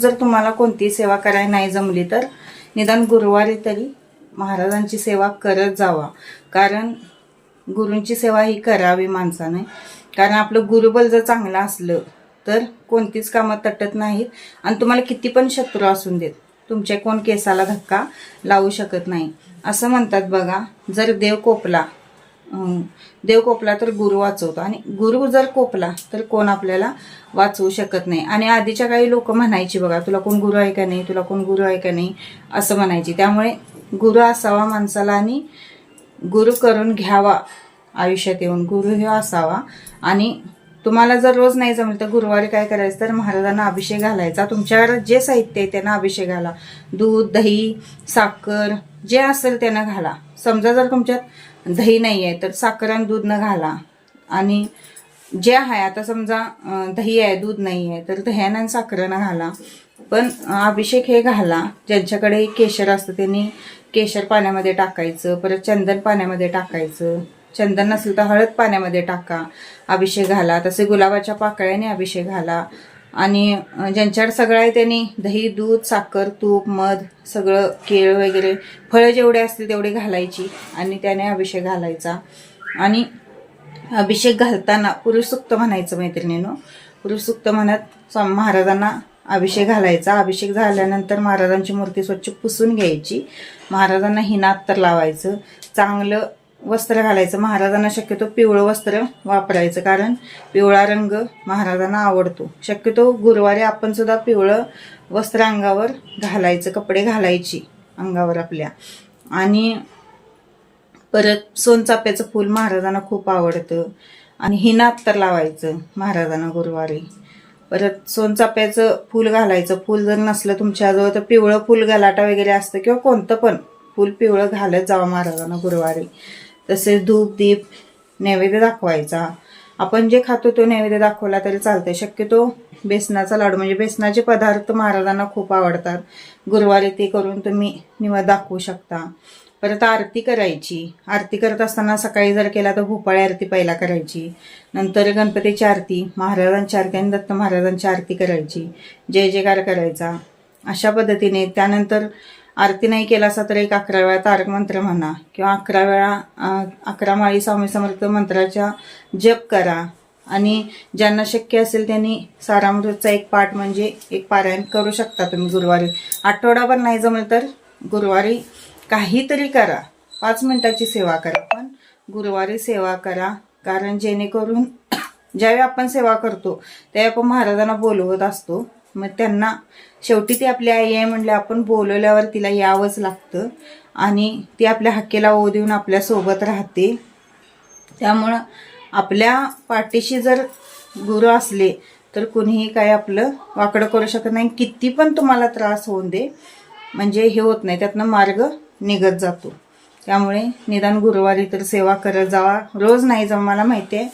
जर तुम्हाला कोणती सेवा करायला नाही जमली तर निदान गुरुवारी तरी महाराजांची सेवा करत जावा. कारण गुरूंची सेवा ही करावी माणसाने. कारण आपलं गुरुबल जर चांगलं असलं तर कोणतीच कामं तटत नाहीत. आणि तुम्हाला किती पण शत्रू असून देत तुमच्या कोण केसाला धक्का लावू शकत नाही. असं म्हणतात बघा जर देव कोपला देव कोपला तर गुरु वाचवतो. आणि गुरु जर कोपला तर कोण आपल्याला वाचवू शकत नाही? आणि आधीच्या काही लोक म्हणायची बघा तुला कोण गुरु आहे का नाही? तुला कोण गुरु आहे का नाही? असं म्हणायची. त्यामुळे गुरु असावा माणसाला आणि गुरु करून घ्यावा आयुष्यात येऊन. गुरु हे असावा. आणि तुम्हाला जर रोज नाही जमलं तर गुरुवारी काय करायचं? तर महाराजांना अभिषेक घालायचा. तुमच्याकडे जे साहित्य आहे त्यांना अभिषेक घाला. दूध दही साखर जे असेल त्यांना घाला. समजा जर तुमच्यात दही नाही आहे तर साखर आणि दूध न घाला. आणि जे आहे आता समजा दही आहे दूध नाही आहे तर दह्यानं आणि साखरेनं घाला. पण अभिषेक हे घाला. ज्यांच्याकडे केशर असतं त्यांनी केशर पाण्यामध्ये टाकायचं परत चंदन पाण्यामध्ये टाकायचं. चंदन नसेल तर हळद पाण्यामध्ये टाका. अभिषेक घाला. तसे गुलाबाच्या पाकळ्याने अभिषेक घाला. आणि ज्यांच्याकडे सगळं आहे त्यांनी दही दूध साखर तूप मध सगळं केळ वगैरे फळं जेवढे असतील तेवढे घालायची आणि त्याने अभिषेक घालायचा. आणि अभिषेक घालताना पुरुषसुक्त म्हणायचं मैत्रिणीनं पुरुषसुक्त म्हणत महाराजांना अभिषेक घालायचा. अभिषेक झाल्यानंतर महाराजांची मूर्ती स्वच्छ पुसून घ्यायची. महाराजांना हिनात तर लावायचं. चांगलं वस्त्र घालायचं. महाराजांना शक्यतो पिवळं वस्त्र वापरायचं कारण पिवळा रंग महाराजांना आवडतो. शक्यतो गुरुवारी आपण सुद्धा पिवळं वस्त्र अंगावर घालायचं कपडे घालायची अंगावर आपल्या. आणि परत सोनचाप्याचं फूल महाराजांना खूप आवडतं. आणि हिनात तर लावायचं महाराजांना गुरुवारी. परत सोनचाप्याचं फूल घालायचं. फूल जर नसलं तुमच्याजवळ तर पिवळं फूल गलाटा वगैरे असतं किंवा कोणतं पण फूल पिवळं घालत जावं महाराजांना गुरुवारी. तसेच धूप दीप नैवेद्य दाखवायचा. आपण जे खातो तो नैवेद्य दाखवला तरी चालतंय. शक्यतो बेसनाचा लाडू म्हणजे बेसनाचे पदार्थ महाराजांना खूप आवडतात. गुरुवारी ते करून तुम्ही निवड दाखवू शकता. परत आरती करायची. आरती करत असताना सकाळी जर केला तर भोपाळी आरती पहिला करायची. नंतर गणपतीची आरती महाराजांची आरती आणि दत्त महाराजांची आरती करायची. जय जयकार करायचा. अशा पद्धतीने त्यानंतर आरती नाही केला असा तर एक अकरा वेळा तारक मंत्र म्हणा किंवा अकरा वेळा अकरा माळी स्वामी समर्थ मंत्राच्या जप करा. आणि ज्यांना शक्य असेल त्यांनी सारामृतचा एक पाठ म्हणजे एक पारायण करू शकता तुम्ही गुरुवारी. आठवडाभर नाही जमलं तर गुरुवारी काहीतरी करा. पाच मिनिटाची सेवा करा पण गुरुवारी सेवा करा. कारण जेणेकरून ज्यावेळी आपण सेवा करतो त्यावेळी आपण महाराजांना बोलवत असतो. मग त्यांना शेवटी ती आपली आई आहे म्हणले आपण बोलवल्यावर तिला यावंच लागतं. आणि ती आपल्या हक्केला ओ देऊन आपल्यासोबत राहते. त्यामुळं आपल्या पाठीशी जर गुरु असले तर कुणीही काय आपलं वाकडं करू शकत नाही. किती पण तुम्हाला त्रास होऊन दे म्हणजे हे होत नाही. त्यातनं मार्ग निघत जातो. त्यामुळे निदान गुरुवारी तर सेवा करत जावा. रोज नाही जमाला माहिती आहे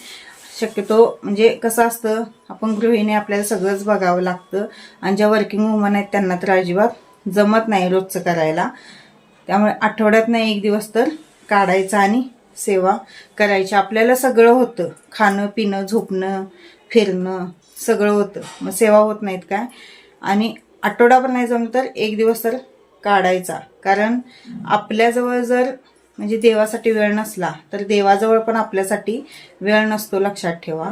शक्यतो म्हणजे कसं असतं आपण गृहिणी आपल्याला सगळंच बघावं लागतं आणि ज्या वर्किंग वुमन आहेत त्यांना तर अजिबात जमत नाही रोजचं करायला. त्यामुळे आठवड्यात नाही एक दिवस तर काढायचा आणि सेवा करायची. आपल्याला सगळं होतं. खाणं पिणं झोपणं फिरणं सगळं होतं. मग सेवा होत नाहीत काय? आणि आठवडाभर नाही जमलं तर एक दिवस तर काढायचा. कारण आपल्याजवळ जर म्हणजे देवासाठी वेळ नसला तर देवाजवळ पण आपल्यासाठी वेळ नसतो लक्षात ठेवा.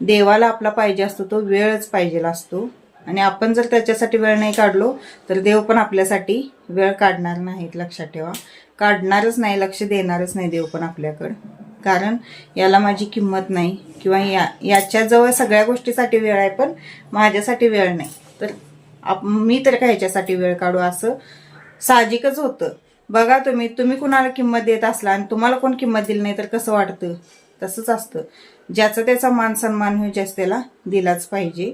देवाला आपला पाहिजे असतो तो वेळच पाहिजे असतो. आणि आपण जर त्याच्यासाठी वेळ नाही काढलो तर देव पण आपल्यासाठी वेळ काढणार नाहीत लक्षात ठेवा. काढणारच नाही लक्ष देणारच नाही देव पण आपल्याकडं. कारण याला माझी किंमत नाही किंवा या याच्याजवळ सगळ्या गोष्टीसाठी वेळ आहे पण माझ्यासाठी वेळ नाही. तर आप मी तर का ह्याच्यासाठी वेळ काढू? असं साहजिकच होतं. बघा तुम्ही तुम्ही कुणाला किंमत देत असला आणि तुम्हाला कोण किंमत दिली नाही तर कसं वाटतं? तसंच असतं. ज्याचा त्याचा मान सन्मान होईल ज्यास त्याला दिलाच पाहिजे.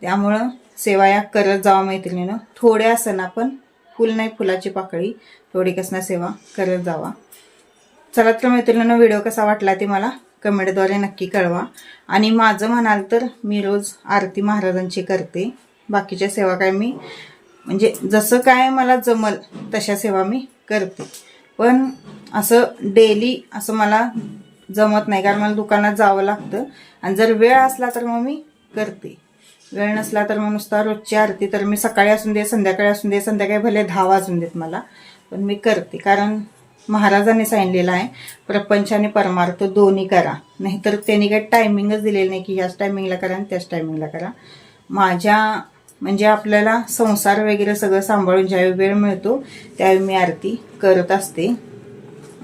त्यामुळं सेवा या करत जावा मैत्रिणीनं. थोड्या असना पण फुल नाही फुलाची पाकळी थोडी कसना सेवा करत जावा. चला तर मैत्रिणीनं व्हिडिओ कसा वाटला ते मला कमेंटद्वारे नक्की कळवा. आणि माझं म्हणाल तर मी रोज आरती महाराजांची करते. बाकीच्या सेवा काय मी म्हणजे जसं काय मला जमल तशा सेवा मी करते. पण असं डेली असं मला जमत नाही कारण मला दुकानात जावं लागतं. आणि जर वेळ असला तर मग मी करते. वेळ नसला तर मग नुसता रोजची आरती तर मी सकाळी असून दे संध्याकाळी असून दे संध्याकाळी भले दहा वाजून देत मला पण मी करते. कारण महाराजांनी सांगितलेलं आहे प्रपंच आणि परमार्थ दोन्ही करा. नाहीतर त्यांनी काही टायमिंगच दिलेलं नाही की ह्याच टायमिंगला करा आणि त्याच टायमिंगला करा. माझ्या म्हणजे आपल्याला संसार वगैरे सगळं सांभाळून ज्यावेळी वेळ मिळतो त्यावेळी मी आरती करत असते.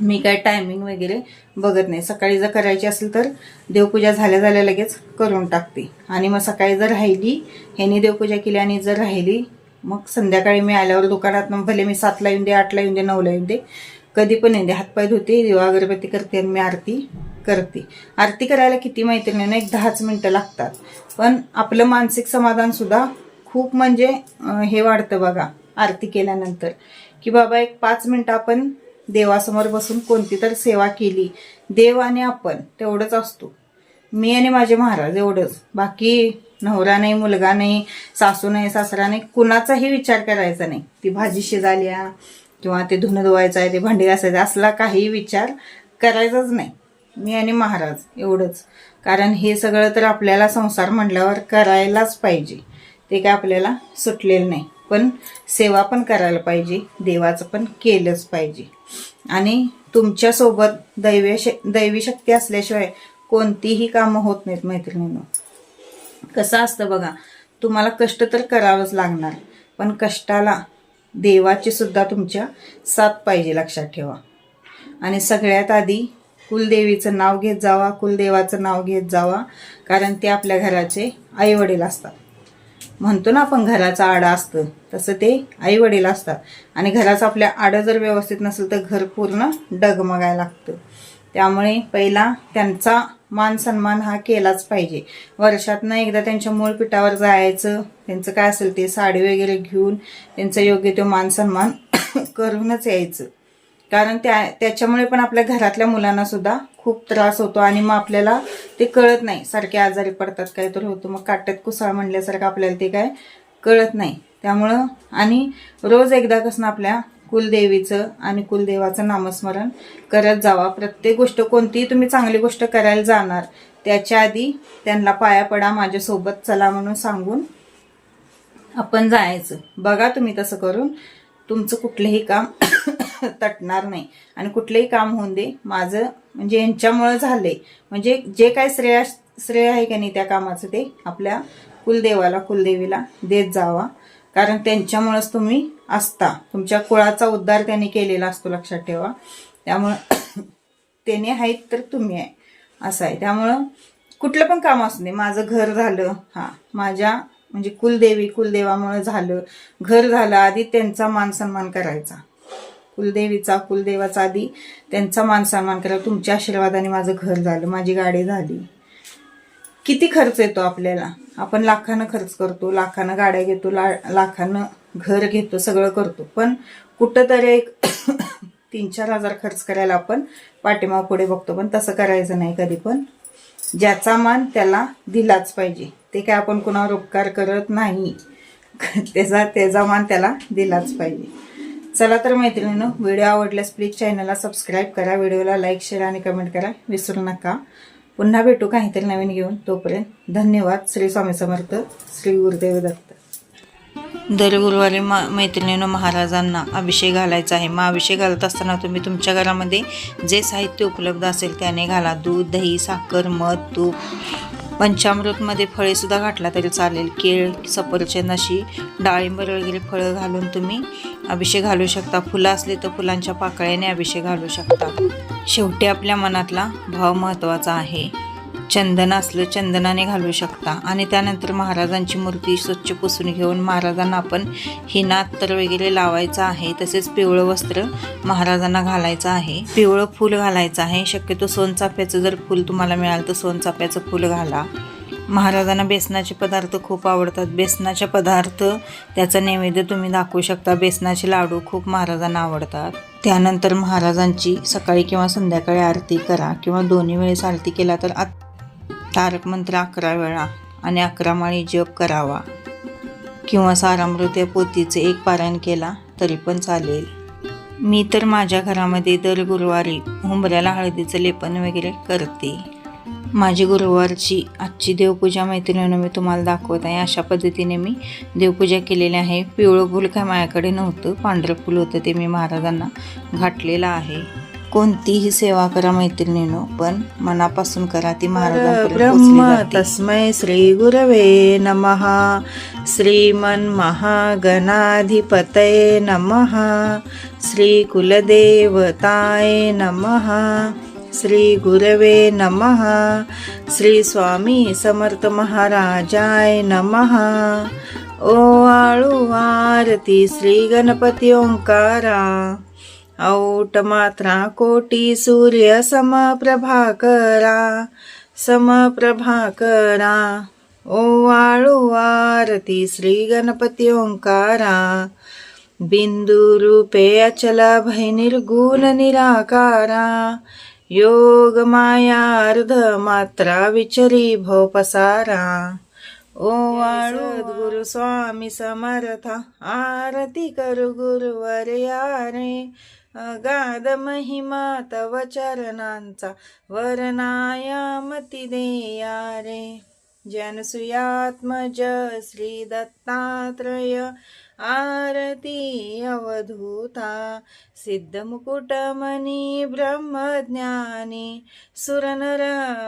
मी काय टायमिंग वगैरे बघत नाही. सकाळी जर करायची असेल तर देवपूजा झाल्या झाल्या लगेच करून टाकते. आणि मग सकाळी जर राहिली ह्यानी देवपूजा केली आणि जर राहिली मग संध्याकाळी मी आल्यावर दुकानात मग भले मी सातला येऊन दे आठला येऊन दे नऊला येऊन दे कधी पण येऊन दे. हातपाय धुते दिवा अगरबत्ती करते आणि मी आरती करते. आरती करायला किती मैत्रिणींना एक दहाच मिनटं लागतात. पण आपलं मानसिक समाधानसुद्धा खूप म्हणजे हे वाढतं बघा आरती केल्यानंतर. की बाबा एक पाच मिनटं आपण देवासमोर बसून कोणती तर सेवा केली. देव आणि आपण तेवढंच असतो. मी आणि माझे महाराज एवढंच. बाकी नवरा नाही मुलगा नाही सासू नाही सासरा नाही कुणाचाही विचार करायचा नाही. ती भाजी शिजाल्या किंवा ते धुणं धुवायचं आहे ते भांडी घासायचं असला काही विचार करायचाच नाही. मी आणि महाराज एवढंच. कारण हे सगळं तर आपल्याला संसार म्हटल्यावर करायलाच पाहिजे. ते काय आपल्याला सुटलेलं नाही. पण सेवा पण करायला पाहिजे देवाचं पण केलंच पाहिजे. आणि तुमच्यासोबत दैवी श दैवी शक्ती असल्याशिवाय कोणतीही कामं होत नाहीत मैत्रिणींनो. कसं असतं बघा तुम्हाला कष्ट तर करावंच लागणार पण कष्टाला देवाची सुद्धा तुमच्या साथ पाहिजे लक्षात ठेवा. आणि सगळ्यात आधी कुलदेवीचं नाव घेत जावा कुलदेवाचं नाव घेत जावा कारण ते आपल्या घराचे आईवडील असतात. म्हणतो ना आपण घराचा आडा असतं. तसं ते आई वडील असतात. आणि घराचं आपल्या आडं जर व्यवस्थित नसेल तर घर पूर्ण डगमगायला लागतं. त्यामुळे पहिला त्यांचा मान सन्मान हा केलाच पाहिजे. वर्षातनं एकदा त्यांच्या मूळ पिठावर जायचं त्यांचं काय असेल ते साडी वगैरे घेऊन त्यांचं योग्य तो मान सन्मान करूनच यायचं. कारण त्या त्याच्यामुळे पण आपल्या घरातल्या मुलांना सुद्धा खूप त्रास होतो आणि मग आपल्याला ते कळत नाही. सारखे आजारी पडतात काय तर होतं. मग काट्यात कुसाळ म्हणल्यासारखं आपल्याला ते काय कळत नाही. त्यामुळं आणि रोज एकदा कसं आपल्या कुलदेवीचं आणि कुलदेवाचं नामस्मरण करत जावा. प्रत्येक गोष्ट कोणतीही तुम्ही चांगली गोष्ट करायला जाणार त्याच्या आधी त्यांना पाया पडा माझ्यासोबत चला म्हणून सांगून आपण जायचं. बघा तुम्ही तसं करून. तुमचं कुठलंही काम तटणार नाही. आणि कुठलंही काम होऊन दे माझं म्हणजे यांच्यामुळं झालंय. म्हणजे जे काय श्रेय श्रेय आहे का नाही त्या कामाचं ते आपल्या कुलदेवाला कुलदेवीला देत जावा. कारण त्यांच्यामुळंच तुम्ही असता. तुमच्या कुळाचा उद्धार त्यांनी केलेला असतो लक्षात ठेवा. त्यामुळं त्याने आहेत तर तुम्ही आहे. असं आहे. त्यामुळं कुठलं पण काम असू दे. माझं घर झालं. हां. माझ्या म्हणजे कुलदेवी कुलदेवामुळं झालं. घर झालं आधी त्यांचा मान सन्मान करायचा. कुलदेवीचा कुलदेवाचा आधी त्यांचा मान सन्मान तुमच्या आशीर्वादाने माझं घर झालं माझी गाडी झाली. किती खर्च येतो आपल्याला? आपण लाखानं खर्च करतो लाखानं गाड्या घेतो ला लाखानं घर घेतो सगळं करतो. पण कुठंतरी एक तीन चार हजार खर्च करायला आपण पाठीमाग पुढे बघतो पण तसं करायचं नाही कधी पण. ज्याचा मान त्याला दिलाच पाहिजे. ते काय आपण कुणावर उपकार करत नाही. त्याचा त्याचा मान त्याला दिलाच पाहिजे. चला तर मैत्रिणीनं व्हिडिओ आवडल्यास प्लीज चॅनलला सबस्क्राईब करा व्हिडिओला लाईक शेअर आणि कमेंट करा. विसरू नका. पुन्हा भेटू काहीतरी नवीन घेऊन. तोपर्यंत धन्यवाद. श्री स्वामी समर्थ श्री गुरुदेव दत्त. दर गुरुवारी मा मैत्रिणीनं महाराजांना अभिषेक घालायचा आहे. मग अभिषेक घालत असताना तुम्ही तुमच्या घरामध्ये जे साहित्य उपलब्ध असेल त्याने घाला. दूध दही साखर मध तूप पंचामृतमध्ये फळेसुद्धा घातला तरी चालेल. केळ सफरचंद अशी डाळिंबर वगैरे फळं घालून तुम्ही अभिषेक घालू शकता. फुलं असली तर फुलांच्या पाकळ्याने अभिषेक घालू शकता. शेवटी आपल्या मनातला भाव महत्त्वाचा आहे. चंदन असलं चंदनाने घालू शकता. आणि त्यानंतर महाराजांची मूर्ती स्वच्छ पुसून घेऊन महाराजांना आपण हिना अत्तर वगैरे लावायचं आहे. तसेच पिवळं वस्त्र महाराजांना घालायचं आहे. पिवळं फूल घालायचं आहे. शक्यतो सोनचाफ्याचं जर फूल तुम्हाला मिळालं तर सोनचाफ्याचं फूल घाला. महाराजांना बेसनाचे पदार्थ खूप आवडतात. बेसनाचे पदार्थ त्याचा नैवेद्य तुम्ही दाखवू शकता. बेसनाचे लाडू खूप महाराजांना आवडतात. त्यानंतर महाराजांची सकाळी किंवा संध्याकाळी आरती करा किंवा दोन्ही वेळेस आरती केला तर आत- तारक मंत्र अकरा वेळा आणि अकरा माळी जप करावा. किंवा सारामृत या एक पारायण केला तरी पण चालेल. मी तर माझ्या घरामध्ये दर गुरुवारी हुंबऱ्याला हळदीचं लेपन वगैरे करते. माझी गुरुवारची आजची देवपूजा मैत्रिणीनं मी तुम्हाला दाखवत आहे. अशा पद्धतीने मी देवपूजा केलेली आहे. पिवळं फूल काय माझ्याकडे नव्हतं. पांढरं फूल होतं ते मी महाराजांना घातलेलं आहे. कोणतीही सेवा करा मैत्रिणीनो पण मनापासून करा ती ब्रह्म. तस्मै श्री गुरवे नमः. श्रीमन् महागणाधिपतये नमः. श्री कुलदेवताय नमः. श्री गुरवे नमः. श्री स्वामी समर्थ महाराजाय नमः. ओ आळू आरती श्री गणपती ओंकारा. औट मात्रा कोटी सूर्य समप्रभाकरा समप्रभाकरा। ओवाळू आरती श्री गणपती ओंकारा। बिंदू रूपे अचल भय निर्गुण निराकारा। योग माया अर्ध मात्रा विचरी भो पसारा ओ वाळू गुरु स्वामी समर्थ आरती करू गुरुवर्या रे अगाध महिमा तव चरणांचा वर्णायामती देया रे. जनसुयात्मज श्री दत्तात्रय आरती अवधूता सिद्धमुकुटमणी ब्रह्मज्ञानी सुरनर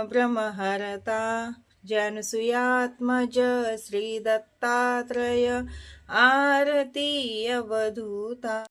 ब्रह्महरता जनसुयात्मज श्री दत्तात्रय आरती अवधूता